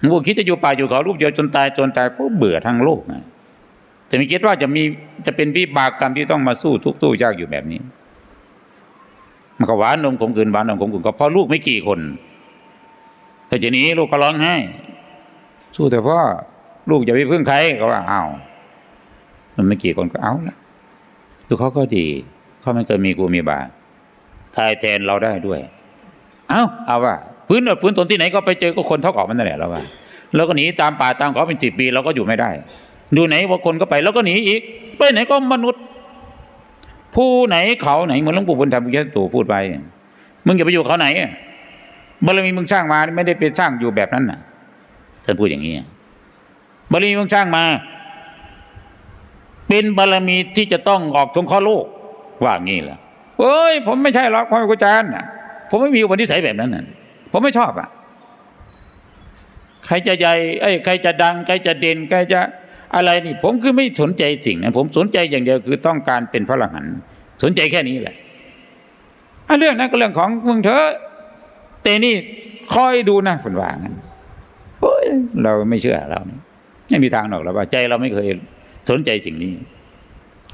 มึงบอกคิดจะอยู่ป่าอยู่เขารูปเดียวจนตายจนตายเพราะเบื่อทั้งโลกนะแต่ไม่คิดว่าจะมีจะเป็นวิบากกรรมที่ต้องมาสู้ทุกข์สู้ยากอยู่แบบนี้ มันก็หวานนมขมขืนหวานนมขมขืนก็เพราะลูกไม่กี่คนแต่ทีนี้ลูกก็ร้องไห้สู้แต่พ่อลูกอย่าไปพึ่งใครก็ว่าเอ้ามันไม่กี่คนก็เอาละดูเขาก็ดีเขาไม่เคยมีกูมีบาทายแทนเราได้ด้วย เอาเอาว่า พื้นแบบพื้นตนที่ไหนก็ไปเจอก็คนเท่ากับมันนั่นแหละเราว่าแล้วก็หนีตามป่าตามเขาเป็นสิบปีเราก็อยู่ไม่ได้ ดูไหนว่าคนก็ไปแล้วก็หนีอีก ไปไหนก็มนุษย์ ผู้ไหนเขาไหนเหมือนหลวงปู่บุญธรรมพุทธตู่พูดไปมึงอย่าไปอยู่เขาไหนอะบารมีมึงสร้างมาไม่ได้ไปสร้างอยู่แบบนั้นน่ะท่านพูดอย่างนี้บารมีมึงสร้างมา เป็นบารมีที่จะต้องออกสงเคราะห์โลกว่างี้แหละเอ้ย ผมไม่ใช่หรอกพ่อครูอาจารย์ผมไม่มีอุปนิสัยแบบนั้นน่ะ ผมไม่ชอบอะ ใครจะใหญ่เอ้ยใครจะดัง ใครจะเด่น ใครจะอะไรนี่ ผมคือไม่สนใจสิ่งนั้นผมสนใจอย่างเดียวคือต้องการเป็นพระอรหันต์สนใจแค่นี้แหละอเรื่องนั้นก็เรื่องของมึงเถอะแต่นี่คอยดูนะคนว่างั้นโอ้ยเราไม่เชื่อเรานี่ไม่มีทางหรอกเราว่าใจเราไม่เคยสนใจสิ่งนี้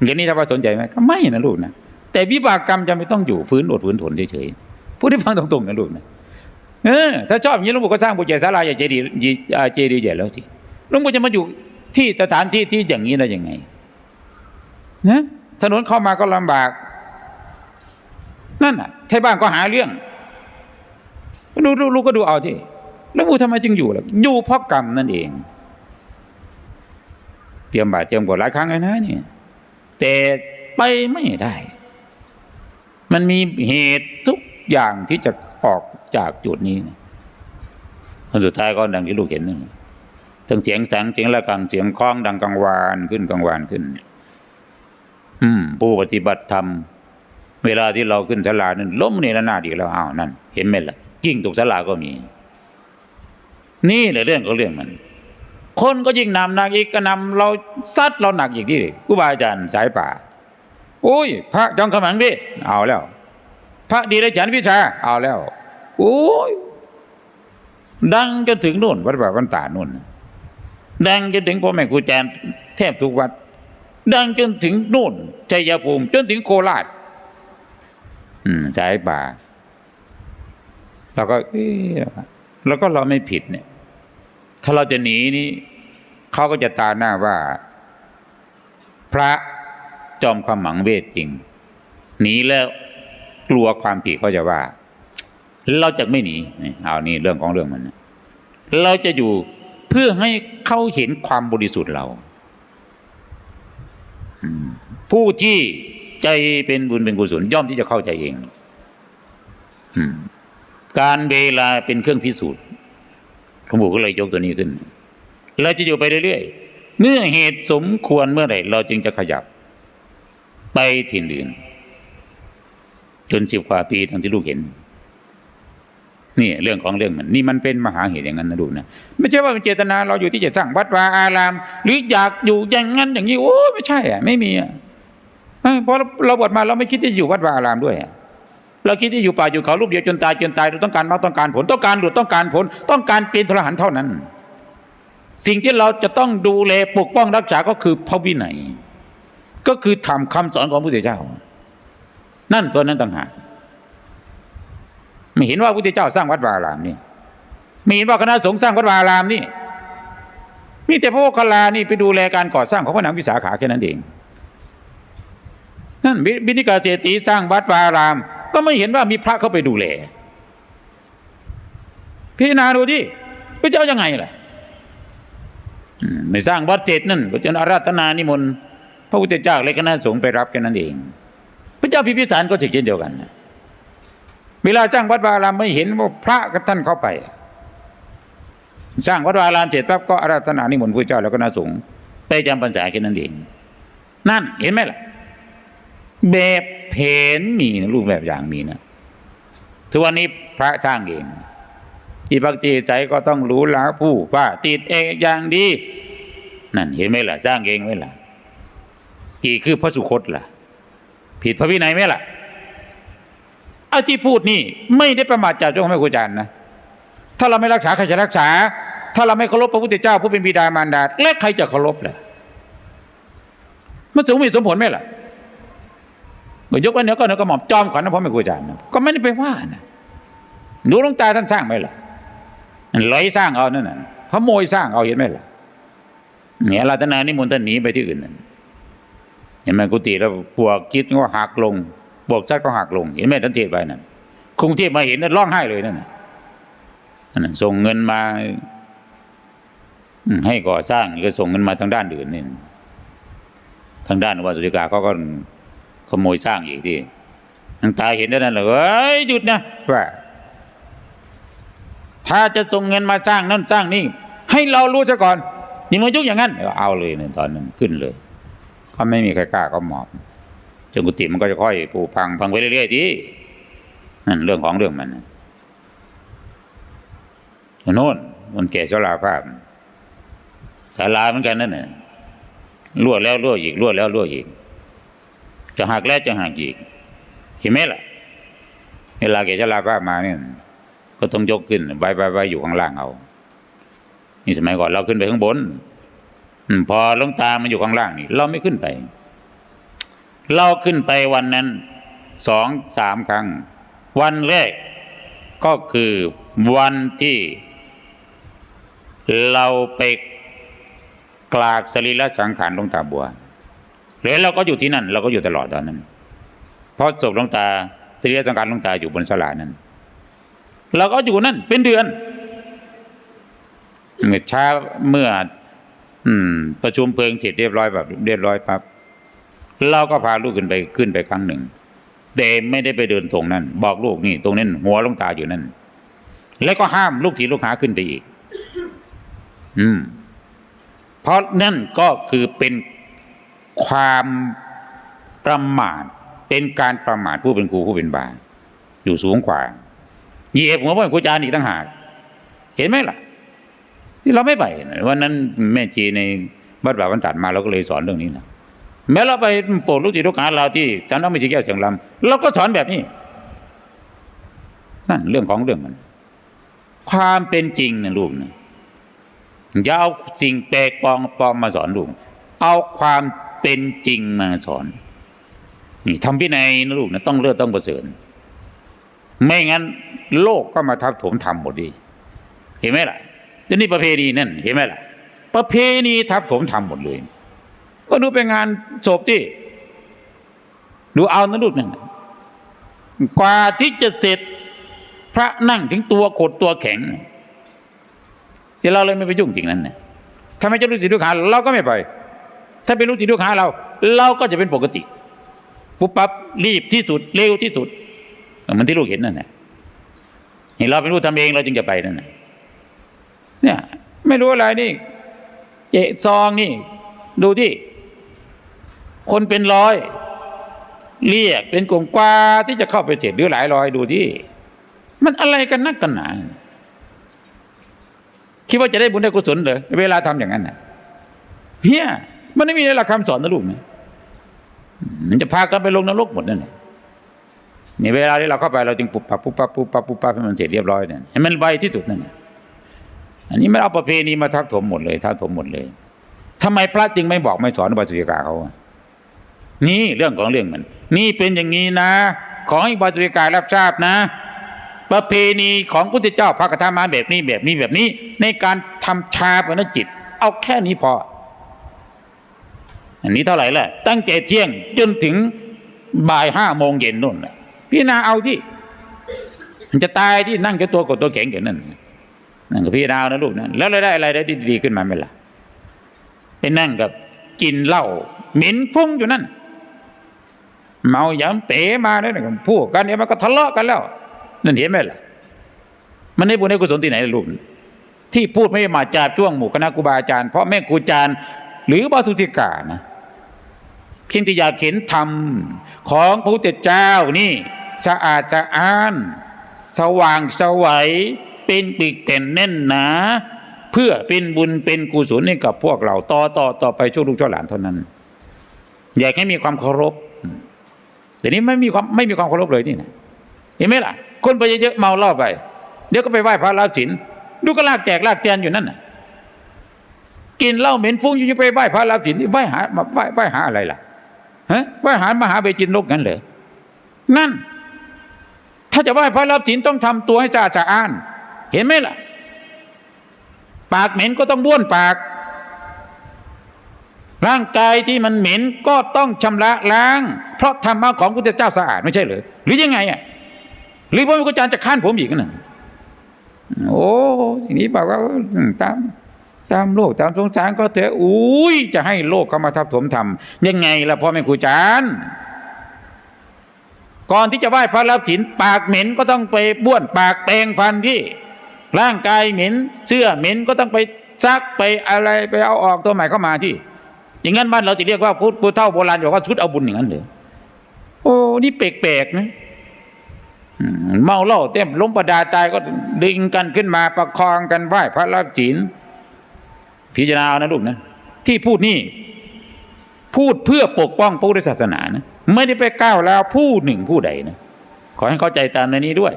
อย่างนี้ถ้าว่าสนใจไหมก็ไม่นะลูกนะแต่วิบากกรรมจะไม่ต้องอยู่ฟื้นอดฟื้นทนเฉยๆพูดให้ฟังตรงๆนะลูกนะ เออถ้าชอบอย่างนี้หลวงปู่ก็สร้างบุญใหญ่ศาลาใหญ่เจดีย์เจดีย์ใหญ่แล้วสิหลวงปู่จะมาอยู่ที่สถานที่ที่อย่างนี้ได้ยังไงนะถนนเข้ามาก็ลำบาก นั่นน่ะไทยบ้านก็หาเรื่องดูลูกก็ดูเอาที่แล้วมูทำไมจึงอยู่ล่ะอยู่เพราะกรรมนั่นเอง เตรียมบาตรเตรียมกดหลายครั้งเลยนะเนี่ยแต่ไปไม่ได้ มันมีเหตุทุกอย่างที่จะ ออกจากจุดนี้นสุดท้ายก็ดังที่ลูกเห็นนั่นทั้งเสียงสังเสียงระฆังเสียงคล้องดังกังวานขึ้นกังวานขึ้น อืม ผู้ปฏิบัติธรรมเวลาที่เราขึ้นศาลานั้นล้มในระนาดีแล้วอ้าวนั่น เห็นไหมล่ะกิ้งตกศาลาก็มี นี่แหละเรื่องของเรื่องมัน คนก็ยิ่งนำหนักอีกก็นำเราซัดเราหนักอีกที่ครูบาอาจารย์สายป่า โอ้ย พระจองขมังดิเอาแล้ว พระดีได้ฉันวิชา เอาแล้ว โอ้ยดังจนถึงนู่น วัดป่าวันตานู่น ดังจนถึงพ่อแม่ครูอาจารย์แทบทุกวัด ดังจนถึงนู่นชัยภูมิจนถึงโคราช อืมสายป่าเราก็เอ๊ะแล้วก็เราไม่ผิดเนี่ย ถ้าเราจะหนีนี่เขาก็จะตาหน้าว่า พระจอมความหมังเวทจริง หนีแล้ว กลัวความผิดเขาจะว่า เราจะไม่หนีเอานี่เรื่องของเรื่องมันเราจะอยู่เพื่อให้เขาเห็นความบริสุทธิ์เราผู้ที่ใจเป็นบุญเป็นกุศลย่อมที่จะเข้าใจเองการเวลาเป็นเครื่องพิสูจน์หลวงปู่ก็เลยยกตัวนี้ขึ้นเราจะอยู่ไปเรื่อยๆเมื่อเหตุสมควรเมื่อไหร่เราจึงจะขยับไปที่นอื่น จนสิบกว่าปีทั้งที่ลูกเห็น นี่เรื่องของเรื่องมันนี่มันเป็นมหาเหตุอย่างนั้นนะลูนะไม่ใช่ว่าเป็นเจตนาเราอยู่ที่จะสร้างวัดวาอาราม หรืออยากอยู่อย่างนั้นอย่างนี้โอ้ไม่ใช่อะ ไม่มีอะเพราะเราบวชมาเราไม่คิดที่จะอยู่วัดวาอารามด้วยอะเราคิดที่อยู่ป่าอยู่เขารูปเดียวจนตายจนตายเราต้องการมาต้องการผลต้องการหลุดต้องการผล ต้องการเป็นพระอรหันเท่านั้น สิ่งที่เราจะต้องดูแลปกป้องรักษาก็คือพระวินัย ก็คือทำคำสอนของพระพุทธเจ้า นั่นตัวนั้นต่างหากไม่เห็นว่าพระพุทธเจ้าสร้างวัดวาอารามนี่ไม่เห็นว่าคณะสงฆ์สร้างวัดวาอารามนี่มีแต่พระโมคลานี่ไปดูแลการก่อสร้างของพระนางวิสาขาแค่นั้นเองนั่นบิบินิกาเศรษฐีสร้างวัดวาอาราม ก็ไม่เห็นว่ามีพระเข้าไปดูแลพิจารณาดูที่พระเจ้ายังไงล่ะไม่สร้างวัดเสร็จนั่นก็จะอาราธนานิมนต์พระพุทธเจ้าและคณะสงฆ์ไปรับแค่นั้นเอง พระเจ้าพิพิธานก็เช่นเดียวกันเวลาสร้างวัดวาอารามไม่เห็นว่าพระกับท่านเข้าไป สร้างวัดวาอารามเสร็จปั๊บก็อาราธนานิมนต์พระเจ้าและคณะสงฆ์ไปจำพรรษาแค่นั้นเอง นั่นเห็นไหมล่ะ แบบเพนมีนะรูปแบบอย่างมีนะทุกวันนี้พระสร้างเองที่พักตีใจก็ต้องรู้ละผู้ว่าติดเองอย่างดี นั่นเห็นไหมล่ะ สร้างเองไหมล่ะ กี่คือพระสุคตล่ะ ผิดพระวินัยไหมล่ะไอ้ที่พูดนี่ไม่ได้ประมาทจากเจ้าของแม่ครูอาจารย์นะ ถ้าเราไม่รักษาใครจะรักษา ถ้าเราไม่เคารพพระพุทธเจ้าผู้เป็นบิดามารดาแล้วใครจะเคารพล่ะมันสมเหตุสมผลไหมล่ะก็ยกว่าเนื้อก็เนื้อกระหม่อมจอมขวัญนะพ่อแม่ครูอาจารย์นะก็ไม่ได้ไปว่านะดูหลวงตาท่านสร้างไหมล่ะไหลสร้างเอานั่นน่ะขโมยสร้างเอาเห็นไหมล่ะเนี่ยรัตนานิมนต์ท่านหนีไปที่อื่นนั่น เห็นไหมกุฏิแล้วปวกคิดก็หักลงปวกชัดก็หักลง เห็นไหมท่านเทศไปนั่นกรุงเทพมาเห็นนั่นร้องไห้เลยนั่นนั่นส่งเงินมาให้ก่อสร้างก็ส่งเงินมาทางด้านอื่นนี่ทางด้านวัสุริกาเขาก็ขโมยสร้างอีกที่ทางตาเห็นได้วนั่นเลยเฮ้ยหยุดนะว่าถ้าจะส่งเงินมาสร้างนั่นสร้างนี่ให้เรารู้ซะก่อนนี่มันยุกอย่างนั้นเอาเลยเนี่ยตอนนั้นขึ้นเลย เขาไม่มีใครกล้าก็หมอบจนกุฏิมันก็จะค่อยปูพังพังไปเรื่อยๆที่นั่นเรื่องของเรื่องมันโน่นมันแก่ชราภาพศาลาเหมือนกันนั่นน่ะรั่วแล้วรั่วอีกรั่วแล้วรั่วอีก จะหักแล้วจะหักอีกเห็นไหมล่ะ เวลาแกชราภาพมาเนี่ยก็ต้องยกขึ้นใบใบใบอยู่ข้างล่างเอา นี่สมัยก่อนเราขึ้นไปข้างบน พอลงตามันอยู่ข้างล่างนี่ เราไม่ขึ้นไป เราขึ้นไปวันนั้นสองสามครั้ง วันแรกก็คือวันที่ เราไปกราบสรีระสังขารลงตาบัวแล้วเราก็อยู่ที่นั่น เราก็อยู่ตลอดตอนนั้นเพราะศพลงตาสรีระสังขารลงตาอยู่บนศาลานั้น เราก็อยู่นั่นเป็นเดือนเมื่อเช้าเมื่อ อืม ประชุมเพลิงเสร็จเรียบร้อยแบบเรียบร้อยปั๊บเราก็พาลูกขึ้นไปขึ้นไปครั้งหนึ่งแต่ไม่ได้ไปเดินตรงนั้น บอกลูกนี่ ตรงนั้น หัวลงตาอยู่นั่น แล้วก็ห้ามลูกศิษย์ลูกหาขึ้นไปอีก อืม เพราะนั่นก็คือเป็นความประมาทเป็นการประมาทผู้เป็นครูผู้เป็นบาอยู่สูงกว่าเหยียบหัวพ่อครูอาจารย์อีกต่างหาก เห็นไหมล่ะ ที่เราไม่ไปนะวันนั้นแม่ชีในวัดบาวันตัดมาเราก็เลยสอนเรื่องนี้นะแม้เราไปโปรดลูกศิษย์ลูกหาเราที่จันทร์ไม่ใช่แก้วเฉียงลำเราก็สอนแบบนี้นั่นเรื่องของเรื่องมัน ความเป็นจริงนะลูกนะอย่าเอาสิ่งแปลกปลอมปลอมมาสอนลูก เอาความเป็นจริงมาสอน นี่ทำพินัยนะลูกนะต้องเลือดต้องประเสริฐไม่งั้น โลกก็มาทับถมทำหมดดี เห็นไหมล่ะ จะนี่ประเพณีนั่นเห็นไหมล่ะ ประเพณีทับถมทำหมดเลย ก็ดูเป็นงานศพที่ ดูเอานะลูกนั่นกว่าที่จะเสร็จพระนั่งถึงตัวขดตัวแข็งที่เราเลยไม่ไปยุ่งสิ่งนั้นนะถ้าไม่ใช่ลูกศิษย์ลูกหาเราก็ไม่ไป ถ้าเป็นลูกศิษย์ลูกหาเรา เราก็จะเป็นปกติปุ๊บปั๊บรีบที่สุดเร็วที่สุดเหมันที่ลูกเห็นนั่นแหละเห็นเราเป็นผู้ทำเองเราจึงจะไปนั่นนะ เนี่ยไม่รู้อะไรนี่ เจซองนี่ ดูที่ คนเป็นร้อย เรียกเป็นกลุ่มกว่าที่จะเข้าไปเสร็จหรือหลายร้อยดูที่ มันอะไรกันนักกันหนาคิดว่าจะได้บุญได้กุศลเหรอเวลาทำอย่างนั้นน่ะเนี่ยมันไม่มีหลักคำสอนนะลูกนะมันจะพากันไปลงนรกหมดนั่นแหละนี่เวลาที่เราเข้าไปเราจึงปุบปับปุบปับปุบปับปุบปับให้มันเสร็จเรียบร้อยเนี่ยให้มันไวที่สุดนั่นแหละ อันนี้ไม่เอาประเพณีมาทับถมหมดเลยทับถมหมดเลยทำไมพระจึงไม่บอกไม่สอนบาสิกาเขาอะนี่เรื่องของเรื่องมัน นี่เป็นอย่างนี้นะ ขอให้บาสิการับทราบนะ ประเพณีของพุทธเจ้าพระกถามาแบบนี้แบบนี้แบบนี้ ในการทำชาปนจิต เอาแค่นี้พอ อันนี้เท่าไหร่ล่ะ ตั้งแต่เที่ยงจนถึงบ่ายห้าโมงเย็นนู่นพี่นาเอาที่มันจะตายที่นั่งแค่ตัวกดตัวแข็งอย่างนั้น นั่นก็พี่นาเอานะลูกนะแล้วเราได้อะไรได้ดีๆขึ้นมาไหมล่ะไปนั่งกับกินเหล้าหม็นฟุ้งอยู่นั่น เมาย้ำเป๋มาเนี่ยพูดกันเนี่ยมันก็ทะเลาะกันแล้ว นั่นเห็นไหมล่ะ มันได้บุญได้กุศลที่ไหนล่ะลูกที่พูดไม่ได้มาจาบจ้วงหมู่คณะครูบาอาจารย์เพราะแม่ครูอาจารย์หรือบาสุติกานะเพียงที่อยากเห็นธรรมของพระพุทธเจ้านี่สะอาดสะอ้าน สว่างสวัย เป็นปีกแต่นแน่นหนา เพื่อเป็นบุญเป็นกุศลให้กับพวกเราต่อต่อต่อไปช่วลูกช่วหลานเท่านั้น อยากให้มีความเคารพแต่นี้ไม่มีความไม่มีความเคารพเลยนี่นะเห็นไหมล่ะ คนไปเยอะๆเมาเหล้าไป เดี๋ยวก็ไปไหว้พระรับศีลดูก็ลากแจกลากแตนอยู่นั่นน่ะกินเหล้าเหม็นฟุ้งอยู่ไปไหว้พระรับสินไหว้หามาไหว้ไหว้หาอะไรล่ะฮะไหว้หามหาเบจินโลกนั้นเหรอนั่น ถ้าจะไหว้พระรับสินต้องทำตัวให้สะอาดสะอ้าน เห็นไหมล่ะ ปากเหม็นก็ต้องบ้วนปาก ร่างกายที่มันเหม็นก็ต้องชำระล้าง เพราะธรรมะของพระพุทธเจ้าสะอาดไม่ใช่หรือหรือยังไงอะหรือพระพุทธเจ้าจะข้านผมอีกนั่นโอ้ทีนี้บอกว่าตามตามโลกตามสงสารก็เถอะอุ้ยจะให้โลกเข้ามาทับถมทำยังไงล่ะพ่อแม่ครูอาจารย์ก่อนที่จะไหว้พระรับศีลปากเหม็นก็ต้องไปบ้วนปากแปรงฟันที่ ร่างกายเหม็นเสื้อเหม็นก็ต้องไปซักไปอะไรไปเอาออกตัวใหม่เข้ามาที่ อย่างนั้นบ้านเราจะเรียกว่าพุทธผู้เท่าโบราณบอกว่าชุดเอาบุญอย่างนั้นเลยโอ้นี่แปลกๆนะเมาเหล้าเต็มล้มประดาตายก็ดึงกันขึ้นมาประคองกันไหว้พระรับศีลพิจารณาเอานะลูกนะที่พูดนี่ พูดเพื่อปกป้องพระพุทธศาสนานะไม่ได้ไปก้าวแล้วผู้หนึ่งผู้ใดนะขอให้เข้าใจตามในนี้ด้วย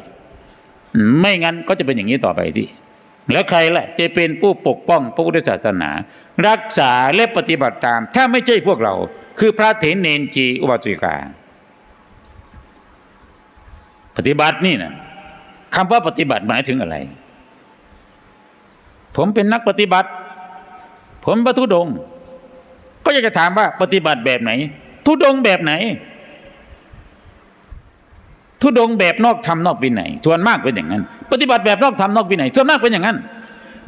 ไม่งั้นก็จะเป็นอย่างนี้ต่อไปสิแล้วใครแหละจะเป็นผู้ปกป้องพระพุทธศาสนา รักษาและปฏิบัติตาม ถ้าไม่ใช่พวกเรา คือพระเถรเนนจีอุบาสิกาปฏิบัตินี่นะคำว่าปฏิบัติหมายถึงอะไร ผมเป็นนักปฏิบัติ ผมปทุดง ก็อยากจะถามว่าปฏิบัติแบบไหน ทุดงแบบไหน ทุดงแบบนอกธรรมนอกวินัยส่วนมากเป็นอย่างนั้น ปฏิบัติแบบนอกธรรมนอกวินัยส่วนมากเป็นอย่างนั้น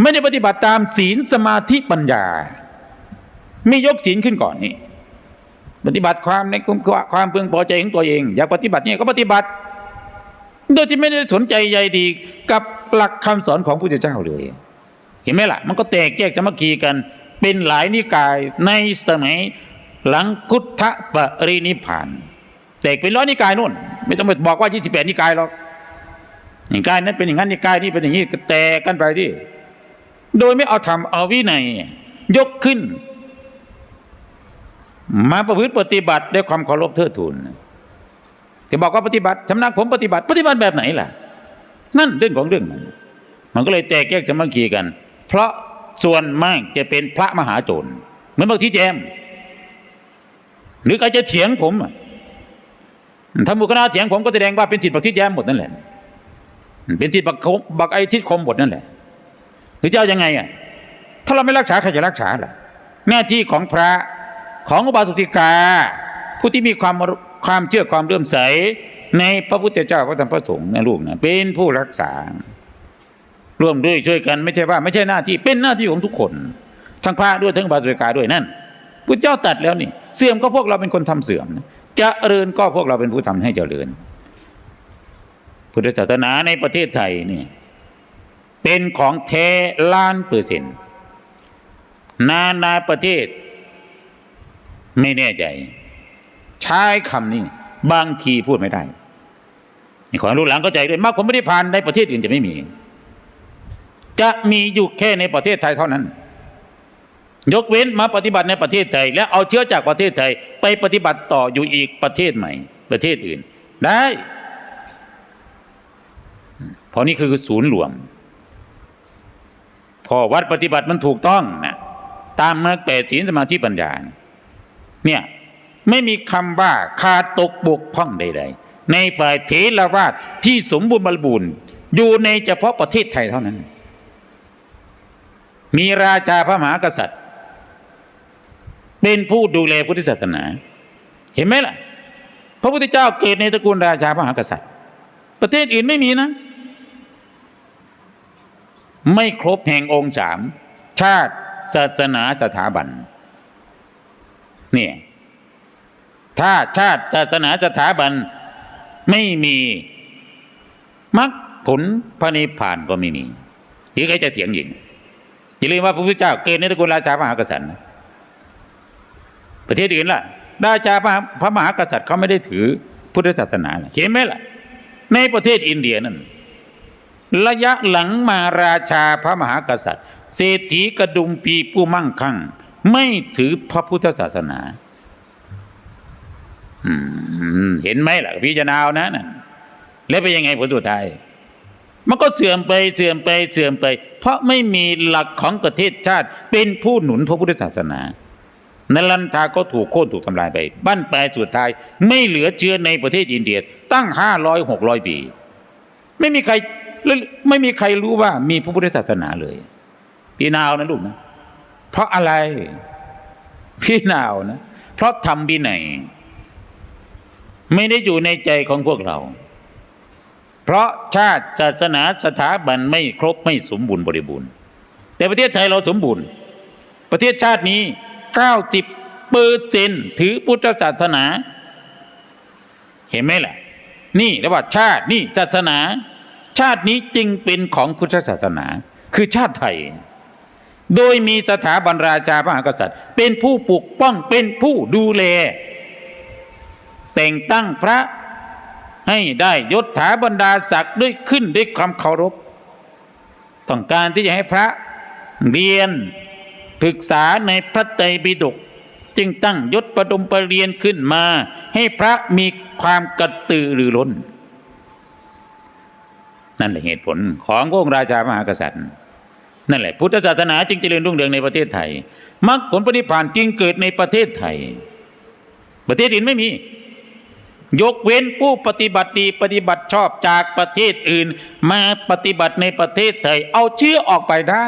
ไม่ได้ปฏิบัติตามศีลสมาธิปัญญา ไม่ยกศีลขึ้นก่อนนี่ปฏิบัติความในความพึงพอใจของตัวเอง อยากปฏิบัติเนี่ยก็ปฏิบัติ โดยที่ไม่ได้สนใจใยดีกับหลักคำสอนของพระพุทธเจ้าเลย เห็นไหมล่ะ มันก็แตกแยกสามัคคีกัน เป็นหลายนิกายในสมัยหลังคุทธปรินิพพาน แตกเป็นร้อยนิกายนู่น ไม่ต้องไปบอกว่า28นิกายหรอกนิกายนั้นเป็นอย่างนั้นนิกายนี้เป็นอย่างนี้แตกกันไปที่โดยไม่เอาธรรมเอาวินัยยกขึ้น มาประพฤติปฏิบัติด้วยความเคารพเทิดทูนแต่บอกว่าปฏิบัติสำนักผมปฏิบัติ ปฏิบัติแบบไหนล่ะ นั่นเรื่องของเรื่องมันมันก็เลยแตกแยกสามัคคีกัน เพราะส่วนมากจะเป็นพระมหาโจรเหมือนบางที่แจม หรือใครจะเถียงผมอะ ถ้าหมุคณะเถียงผมก็แสดงว่าเป็นสิทธิ์บักที่แจมหมดนั่นแหละ เป็นสิทธิ์บักบักไอทิศคมหมดนั่นแหละหรือจะเอายังไงอะถ้าเราไม่รักษาใครจะรักษาล่ะหน้าที่ของพระของอุบาสกธิกา ผู้ที่มีความความเชื่อความเลื่อมใส ในพระพุทธเจ้าพระธรรมพระสงฆ์นะลูกนะเป็นผู้รักษา ร่วมด้วยช่วยกันไม่ใช่ว่า ไม่ใช่หน้าที่เป็นหน้าที่ของทุกคน ทั้งพระด้วยทั้งบาสกธิกาด้วยนั่นพุทธเจ้าตัดแล้วนี่ เสื่อมก็พวกเราเป็นคนทำเสื่อมนะ จะเริญก็พวกเราเป็นผู้ทำให้เจริญ พุทธศาสนาในประเทศไทยนี่เป็นของแท้ล้านเปอร์เซ็นต์นานาประเทศ ไม่แน่ใจ ใช้คำนี้บางทีพูดไม่ได้ขอให้ลูกหลานเข้าใจด้วยมากผมไม่ได้ผ่านในประเทศอื่นจะไม่มี จะมีอยู่แค่ในประเทศไทยเท่านั้น ยกเว้นมาปฏิบัติในประเทศไทย และเอาเชื้อจากประเทศไทย ไปปฏิบัติต่ออยู่อีกประเทศใหม่ ประเทศอื่น ได้เพราะนี่คือศูนย์รวม พอวัดปฏิบัติมันถูกต้องนะตามมรรคแปดศีลสมาธิปัญญา เนี่ยไม่มีคำว่าขาดตกบกพร่องใด ๆ ในฝ่ายเทรวาสที่สมบูรณ์บริบูรณ์อยู่ในเฉพาะประเทศไทยเท่านั้น มีราชาพระมหากษัตริย์ เป็นผู้ดูแลพุทธศาสนา เห็นไหมล่ะ พระพุทธเจ้าเกิดในตระกูลราชาพระมหากษัตริย์ ประเทศอื่นไม่มีนะ ไม่ครบแห่งองค์สาม ชาติศาสนาสถาบัน เนี่ย ถ้าชาติศาสนาสถาบันไม่มีมรรคผลพระนิพพานก็ไม่มีที่ใครจะเถียงหญิงอย่าลืมว่าพระพุทธเจ้าเกิดในตระกูลราชาพระมหากษัตริย์นะ ประเทศอื่นล่ะราชาพระมหากษัตริย์เขาไม่ได้ถือพุทธศาสนาเห็นไหมล่ะ ในประเทศอินเดียนั่นระยะหลังมาราชาพระมหากษัตริย์ เศรษฐีกระดุมปีผู้มั่งคั่ง ไม่ถือพระพุทธศาสนาเห็นไหมล่ะพิจารณานะนั่นแล้วเป็นยังไงผลสุดท้ายมันก็เสื่อมไปเสื่อมไปเสื่อมไป เพราะไม่มีหลักของประเทศชาติเป็นผู้หนุนพระพุทธศาสนา นลันทาก็ถูกโค่นถูกทำลายไป บ้านแปลสุดท้าย ไม่เหลือเชื้อในประเทศอินเดียตั้งห้าร้อยหกร้อยปี ไม่มีใครไม่มีใครรู้ว่ามีพระพุทธศาสนาเลย พี่นาวนะลูกนะ เพราะอะไร พี่นาวนะ เพราะทำบินัยไม่ได้อยู่ในใจของพวกเรา เพราะชาติศาสนาสถาบันไม่ครบไม่สมบูรณ์บริบูรณ์ แต่ประเทศไทยเราสมบูรณ์ ประเทศชาตินี้ 90เปอร์เซนถือพุทธศาสนา เห็นไหมล่ะ นี่เรียกว่าชาตินี่ศาสนา ชาตินี้จึงเป็นของพุทธศาสนา คือชาติไทย โดยมีสถาบันราชาพระมหากษัตริย์ เป็นผู้ปกป้องเป็นผู้ดูแล แต่งตั้งพระให้ได้ยศถาบรรดาศักดิ์ด้วยขึ้นด้วยความเคารพ ต้องการที่จะให้พระเรียน ศึกษาในพระไตรปิฎกจึงตั้งยศประดมประเรียนขึ้นมา ให้พระมีความกระตือรือร้น นั่นแหละเหตุผลของพระองค์ราชามหากษัตริย์ นั่นแหละพุทธศาสนาจึงเจริญรุ่งเรืองในประเทศไทยมรรคผลปฏิพานจึงเกิดในประเทศไทย ประเทศอื่นไม่มี ยกเว้นผู้ปฏิบัติดีปฏิบัติชอบจากประเทศอื่น มาปฏิบัติในประเทศไทย เอาเชื้อออกไปได้